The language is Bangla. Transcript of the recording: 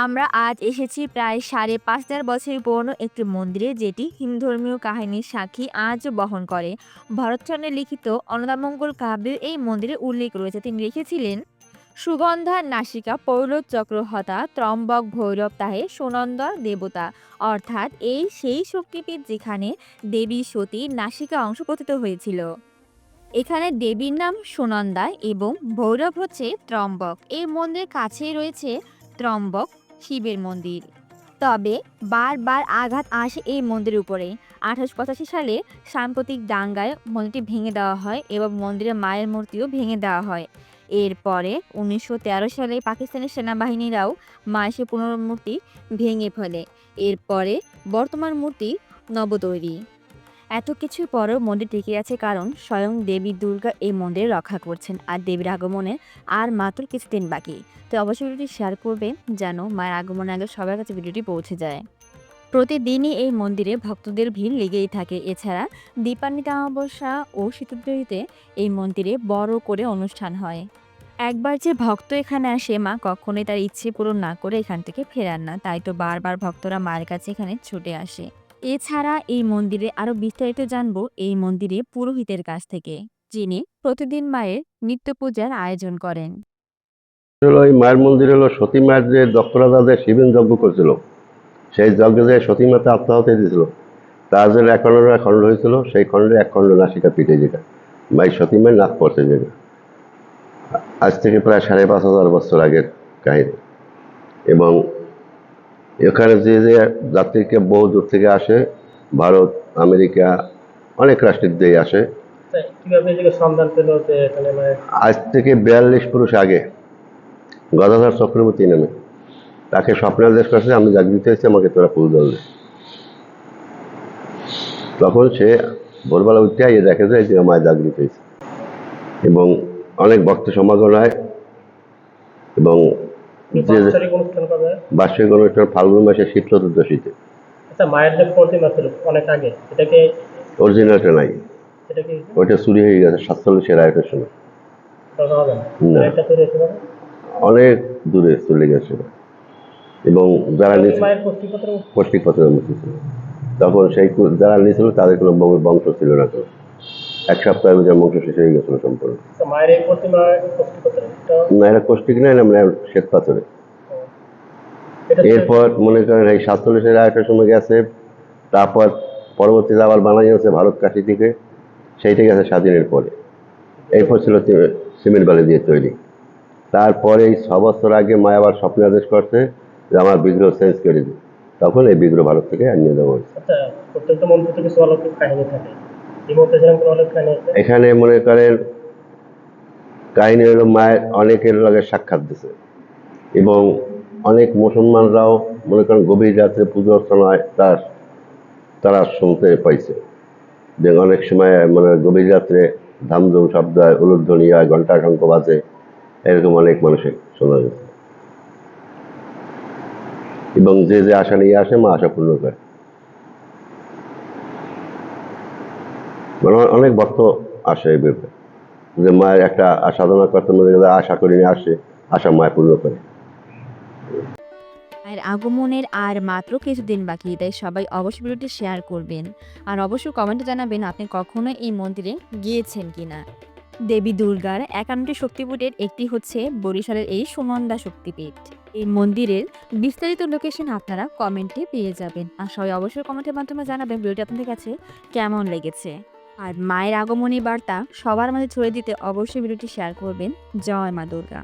আমরা আজ এসেছি প্রায় সাড়ে পাঁচ হাজার বছর পুরনো একটি মন্দিরে, যেটি হিন্দু ধর্মীয় কাহিনীর সাক্ষী আজও বহন করে। ভরতচন্দ্রের লিখিত অন্নদামঙ্গল কাব্যে এই মন্দিরে উল্লেখ রয়েছে। তিনি লিখেছিলেন, সুগন্ধা নাসিকা পৌলত চক্রহতা ত্রম্বক ভৈরব তাহে সুনন্দর দেবতা। অর্থাৎ এই সেই শক্তিপীঠ যেখানে দেবী সতীর নাসিকা অংশ পতিত হয়েছিল। এখানে দেবীর নাম সুনন্দা এবং ভৈরব হচ্ছে ত্রম্বক। এই মন্দিরের কাছেই রয়েছে ত্রম্বক। শিবের মন্দির। তবে বারবার আঘাত আসে এই মন্দিরের উপরে। আঠারোশো পঁচাশি সালে সাম্প্রতিক দাঙ্গায় মন্দিরটি ভেঙে দেওয়া হয় এবং মন্দিরের মায়ের মূর্তিও ভেঙে দেওয়া হয়। এরপরে উনিশশো তেরো সালে পাকিস্তানের সেনাবাহিনীরাও মায়ের পুনর্মূর্তি ভেঙে ফেলে। এরপরে বর্তমান মূর্তি নবতৈরি। এত কিছুর পরেও মন্দির টিকে আছে কারণ স্বয়ং দেবী দুর্গা এই মন্দিরে রক্ষা করছেন আর দেবীর আগমনে আর মাত্র কিছুদিন বাকি। তো অবশ্যই ভিডিওটি শেয়ার করবে যেন মায়ের আগমনের আগে সবার কাছে ভিডিওটি পৌঁছে যায়। প্রতিদিনই এই মন্দিরে ভক্তদের ভিড় লেগেই থাকে। এছাড়া দীপান্বিতা অমাবস্যা ও শীতদ্রোহীতে এই মন্দিরে বড় করে অনুষ্ঠান হয়। একবার যে ভক্ত এখানে আসে, মা কখনোই তার ইচ্ছে পূরণ না করে এখান থেকে ফেরান না। তাই তো বারবার ভক্তরা মায়ের কাছে এখানে ছুটে আসে। এছাড়া এই মন্দিরে আরও বিস্তারিত জানব এই মন্দিরে পুরোহিতের কাছ থেকে, যিনি প্রতিদিন মায়ের নিত্য পূজার আয়োজন করেন। এই মায়ের মন্দির হলো সতী মায়ের যে দক্ষরাজা যে শিবেন যজ্ঞ করছিল, সেই যজ্ঞে যে সতী মাতা আত্মাহতি দিয়েছিল তার জন্য এক খণ্ড হয়েছিল, সেই খণ্ডে এক খণ্ড নাসিকা পিঠে যেটা মায়ের সতী মায়ের নাক পড়ছে যেটা। আজ থেকে প্রায় সাড়ে পাঁচ হাজার বছর আগের কাহিনী। এবং এখানে যে যে যাত্রীকে বহু দূর থেকে আসে ভারত আমেরিকা অনেক রাষ্ট্রের দিয়ে আসে। মানে আজ থেকে বিয়াল্লিশ পুরুষ আগে গদাধর চক্রবর্তী নামে। তাকে স্বপ্নে আদেশ করছে আমি জাগৃত হয়েছি আমাকে তোরা ফুল জল দে। তখন সে ভোরবেলা উঠতে আইয়ে দেখে যায় যে আমার জাগৃত হয়েছে এবং অনেক ভক্ত সমাগম হয় এবং বার্ষিক অনুষ্ঠান ফাল্গুন মাসে শীত চতুর্দশীতে আচ্ছা মায়ের যে প্রতিমা ছিল অনেক আগে এটাকে অরিজিনালটা নাই। ওইটা চুরি হয়ে গেছে সাতচল্লিশের আয়টের সময়। অনেক দূরে চলে গেছে। এবং যারা ছিল। তখন সেই যারা নিয়েছিল তাদের কোনো বংশ ছিল না তো। এক সপ্তাহের মধ্যে বংশ শেষ হয়ে গেছিল সম্পূর্ণ না এটা কৌষ্টিক না মানে শ্বেত পাথরে এরপর মনে করেন এই সাতচল্লিশের আয়টার সময় গেছে তারপর পরবর্তীতে আবার বানাই হচ্ছে ভারত কাশি থেকে সেইটা গেছে স্বাধীনের পরে। এরপর ছিল সিমেন্ট বালি দিয়ে তৈরি। তারপরে এই ছ বছর আগে মা আবার স্বপ্ন আদেশ করছে যে আমার বিগ্রহ চেঞ্জ করে দিই তখন এই বিগ্রহ ভারত থেকে আনিয়ে দেওয়া হয়েছে। আচ্ছা প্রত্যেকটা মন্দিরে তো কিছু কাহিনী থাকে। এখানে মনে করেন কাহিনী হলো মায়ের অনেকের লগে সাক্ষাৎ দিছে। এবং অনেক মুসলমানরাও মনে করেন গভীর রাত্রে পুজো অর্চনা হয় তার, তারা শুনতে পাইছে। যে অনেক সময় মানে গভীর রাত্রে ধামধুম শব্দ হয়, উলুধ্বনি হয় ঘণ্টা শঙ্খ বাজে, এরকম অনেক মানুষের শোনা গেছে। এবং যে যে আশা নিয়ে আসে, মা আশা পূর্ণ করে। অনেক ভক্ত আসে এই ব্যাপারে যে মায়ের একটা সাধনা করতে মনে গেলে আশা করে নিয়ে আসে আশা মায় পূর্ণ করে। আর আগমনের আর মাত্র কিছুদিন বাকি, তাই সবাই অবশ্যই ভিডিওটি শেয়ার করবেন। আর অবশ্যই কমেন্টে জানাবেন আপনি কখনো এই মন্দিরে গিয়েছেন কিনা। দেবী দুর্গার একান্নটি শক্তিপীঠের একটি হচ্ছে বরিশালের এই সুনন্দা শক্তিপীঠ। এই মন্দিরের বিস্তারিত লোকেশন আপনারা কমেন্টে পেয়ে যাবেন। আর সবাই অবশ্যই কমেন্টের মাধ্যমে জানাবেন ভিডিওটি আপনাদের কাছে কেমন লেগেছে। আর মায়ের আগমনী বার্তা সবার মাঝে ছড়িয়ে দিতে অবশ্যই ভিডিওটি শেয়ার করবেন। জয় মা দুর্গা।